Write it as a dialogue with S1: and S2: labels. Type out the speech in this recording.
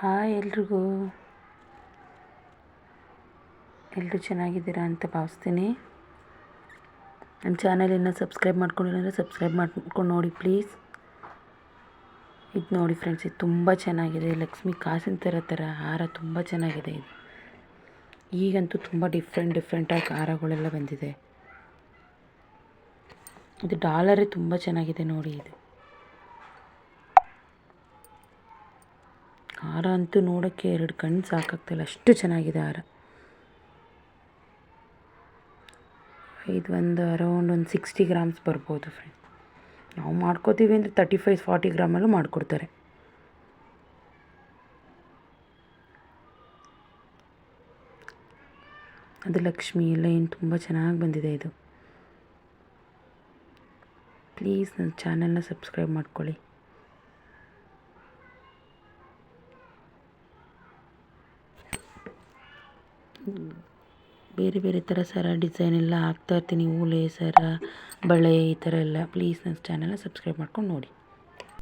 S1: Hi ಎಲ್ರಿಗೂ. ಎಲ್ಲರೂ ಚೆನ್ನಾಗಿದ್ದೀರಾ ಅಂತ ಭಾವಿಸ್ತೀನಿ. ನಮ್ಮ ಚಾನಲ್ ಸಬ್ಸ್ಕ್ರೈಬ್ ಮಾಡ್ಕೊಂಡಿಲ್ಲ ಸಬ್ಸ್ಕ್ರೈಬ್ ಮಾಡ್ಕೊಂಡು ನೋಡಿ ಪ್ಲೀಸ್. ಇದು ನೋಡಿ ಫ್ರೆಂಡ್ಸ್, ಇದು ತುಂಬ ಚೆನ್ನಾಗಿದೆ. ಲಕ್ಷ್ಮಿ ಕಾಸಿನ ಥರ ಥರ, ಹಾರ ತುಂಬ ಚೆನ್ನಾಗಿದೆ ಇದು. ಈಗಂತೂ ತುಂಬ ಡಿಫ್ರೆಂಟ್ ಡಿಫ್ರೆಂಟಾಗಿ ಹಾರಗಳೆಲ್ಲ ಬಂದಿದೆ. ಇದು ಡಾಲರೇ ತುಂಬ ಚೆನ್ನಾಗಿದೆ ನೋಡಿ ಇದು. ಹಾರ ಅಂತೂ ನೋಡೋಕ್ಕೆ ಎರಡು ಕಣ್ಣು ಸಾಕಾಗ್ತಿಲ್ಲ. ಅಷ್ಟು ಚೆನ್ನಾಗಿದೆ ಹಾರ. ಇದು ಒಂದು ಅರೌಂಡ್ ಒಂದು ಸಿಕ್ಸ್ಟಿ ಗ್ರಾಮ್ಸ್ ಬರ್ಬೋದು ಫ್ರೆಂಡ್ ನಾವು ಮಾಡ್ಕೋತೀವಿ ಅಂದರೆ ತರ್ಟಿ ಫೈವ್ ಫಾರ್ಟಿ ಗ್ರಾಮಲ್ಲೂ ಮಾಡಿಕೊಡ್ತಾರೆ. ಅದು ಲಕ್ಷ್ಮಿ ಎಲ್ಲ ಏನು ತುಂಬ ಚೆನ್ನಾಗಿ ಬಂದಿದೆ ಇದು. ಪ್ಲೀಸ್ ನನ್ನ ಚಾನಲ್ನ ಸಬ್ಸ್ಕ್ರೈಬ್ ಮಾಡ್ಕೊಳ್ಳಿ. ಬೇರೆ ಬೇರೆ ಥರ ಸರ ಡಿಸೈನ್ ಎಲ್ಲ ಹಾಕ್ತಾ ಇರ್ತೀನಿ ಸರ, ಬಳೆ ಈ ಥರ ಎಲ್ಲ. ಪ್ಲೀಸ್ ನನ್ನ ಚಾನಲ್ನ ಸಬ್ಸ್ಕ್ರೈಬ್ ಮಾಡ್ಕೊಂಡು ನೋಡಿ.